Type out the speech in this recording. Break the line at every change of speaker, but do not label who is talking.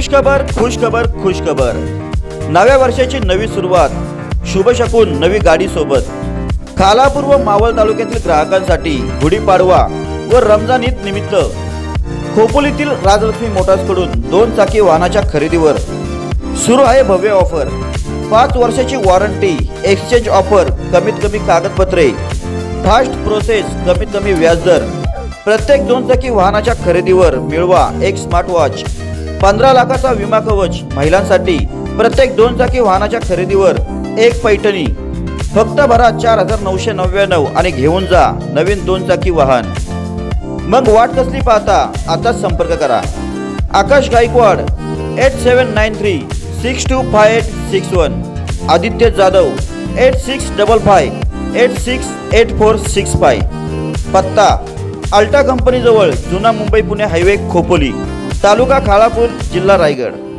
खुश खबर खुश खबर खुश खबर नव्या वर्षाची नवी सुरुवात. शुभशकून नवी गाडी सोबत. खालापूर व मावळ तालुक्यातील ग्राहकांसाठी गुढीपाडवा व रमजान ईद निमित्त. खोपोलीतील राजलक्ष्मी मोटार्सकडून दोन चाकी वाहनाच्या खरेदीवर. सुरू आहे भव्य ऑफर. पाच वर्षाची वॉरंटी एक्सचेंज ऑफर कमीत कमी कागदपत्रे. फास्ट प्रोसेस कमीत कमी व्याजदर. प्रत्येक दोन चाकी वाहनाच्या खरेदीवर मिळवा एक स्मार्ट वॉच. पंधरा लाखाचा विमा कवच महिलांसाठी प्रत्येक दोन चाकी वाहनाच्या खरेदीवर एक पैठणी. फक्त भरा चार हजार नऊशे नव्याण्णव आणि घेऊन जा नवीन दोन चाकी वाहन. मग वाट कसली पाहता आताच संपर्क करा. Akash Gaikwad eight seven nine three six two five eight six one. Aditya Jadhav eight six double five eight six eight four six five. पत्ता अल्टा कंपनीजवळ जुना मुंबई पुणे हायवे खोपोली. तालुका खालापूर जिल्हा रायगड.